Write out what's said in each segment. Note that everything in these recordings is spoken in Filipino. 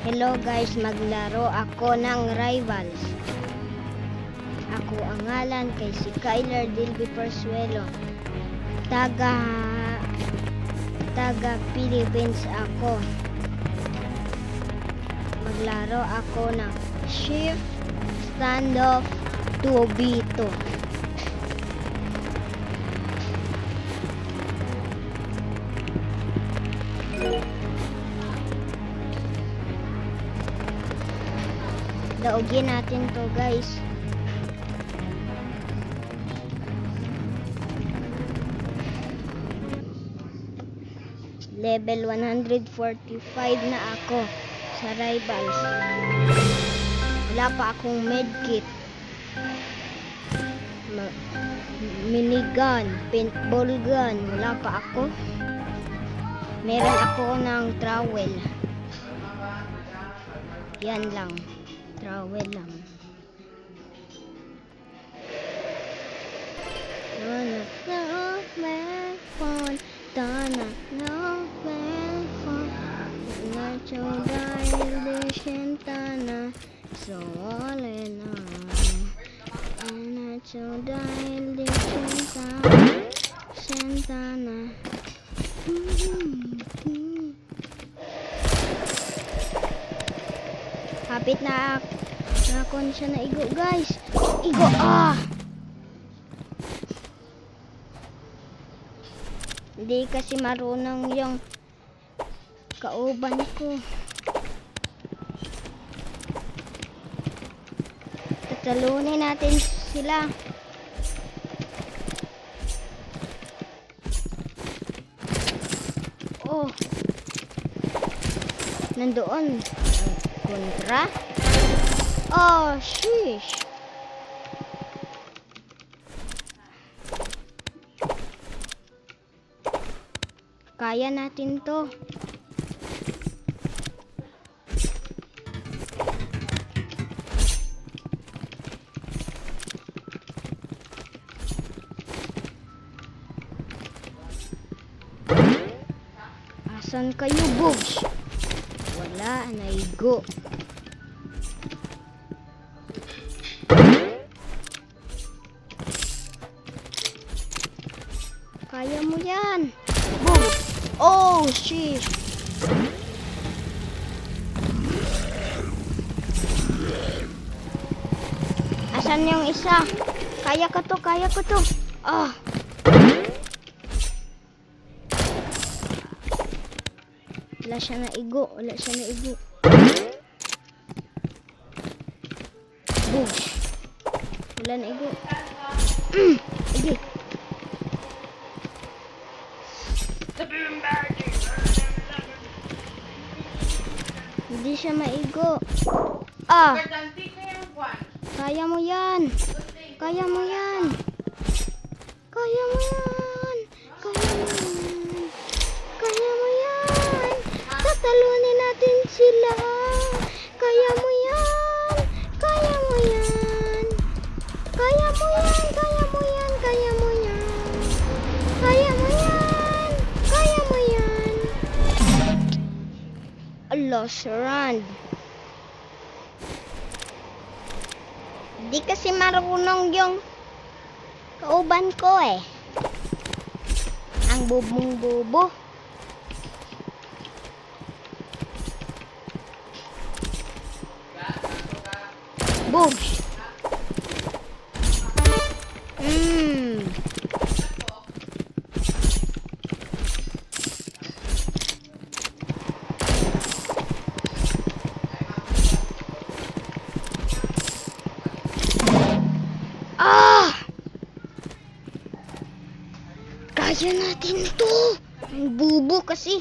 Hello guys, maglaro ako ng Rivals. Ako ang ngalan kay si Kyler Dilby Persuelo. Taga taga Philippines ako. Maglaro ako ng Shift Standoff 2B2. Daugin natin to guys. Level 145 na ako sa rivals. Wala pa akong medkit. Minigun, paintball gun, wala pa ako. Meron ako ng trowel. Yan lang. throw in them. Gonna throw back no gonna throw back on. Gonna throw by the shantana, so all in all. Gonna throw by the shantana, shantana. Mm-hmm. Kapit na nakon siya na igo guys. Igo ah. Hindi kasi marunong yung kauban ko. Tatalunin natin sila. Oh. Nandoon. Kontra. Oh, sheesh. Kaya natin to. Asan kayo, Bugs? Wala, naigo. Kaya mo yan. Boom. Oh, shit. Asan yung isa? Kaya ko to, kaya ko to. Ah. Wala siya na igo, wala siya na igo. Boom. Wala na igo. Mm. Sige. Hindi siya maigo. Ah, kaya mo yan. Kaya mo yan. Kaya mo yan. Kaya mo yan. Kaya mo yan. Tatalunin natin sila. Kaya mo yan. Kaya mo yan. Kaya mo yan. Kaya mo yan. Kaya mo yan. Kaya mo yan. Kaya mo yan. Allah, surround. Di kasi marunong yung kauban ko eh. Ang bubong Boobs. Mmm. Ah! Kaya natin to. Ang bubo kasi.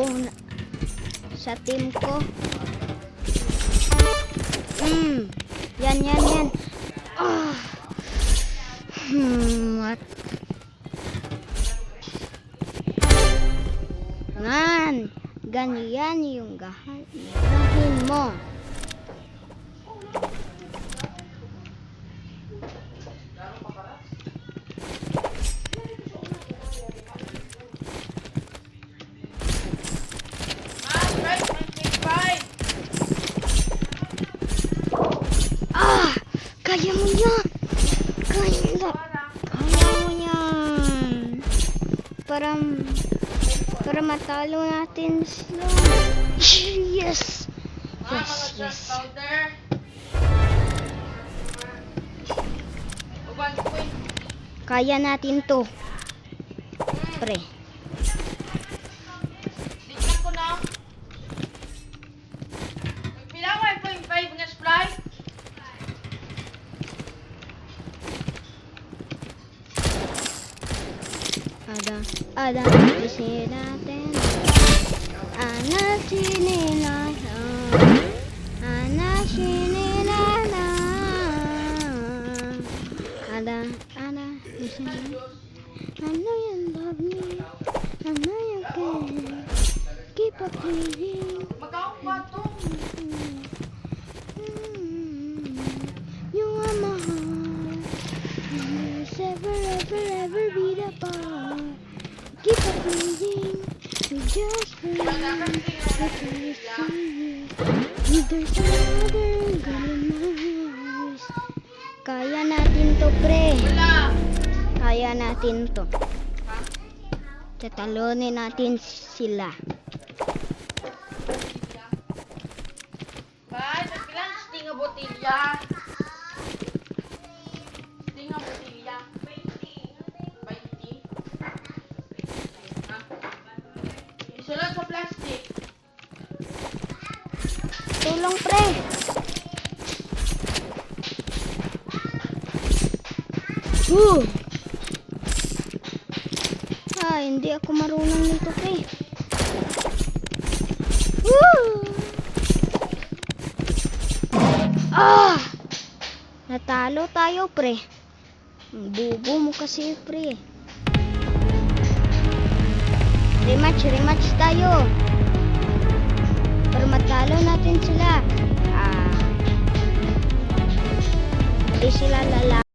Na- sa team ko. Hmm. Yan, yan, yan. Ah. Hmm. What? Nan. Ganyan yung gahan. Kaya mo yan! Kaya, kaya mo yan! Para, para matalo natin sila. Yes! Yes, yes. Kaya natin to, pre. Adamisin natin Anasin nila Anasin nila Ada, ada, listen I know you love me I know you care Keep up You are my heart You will never ever ever be the boss Kaya natin to, pre. Kaya natin to. Ha? Tatalunin natin sila. Bye. Pagkilan, sting botilya. Tulong, pre. Woo! Ah, hindi ako marunong nito, pre. Woo! Ah! Natalo tayo, pre. Bubo mo kasi, pre. Rematch, rematch tayo. Para matalo natin sila. Ah. Hindi sila lala.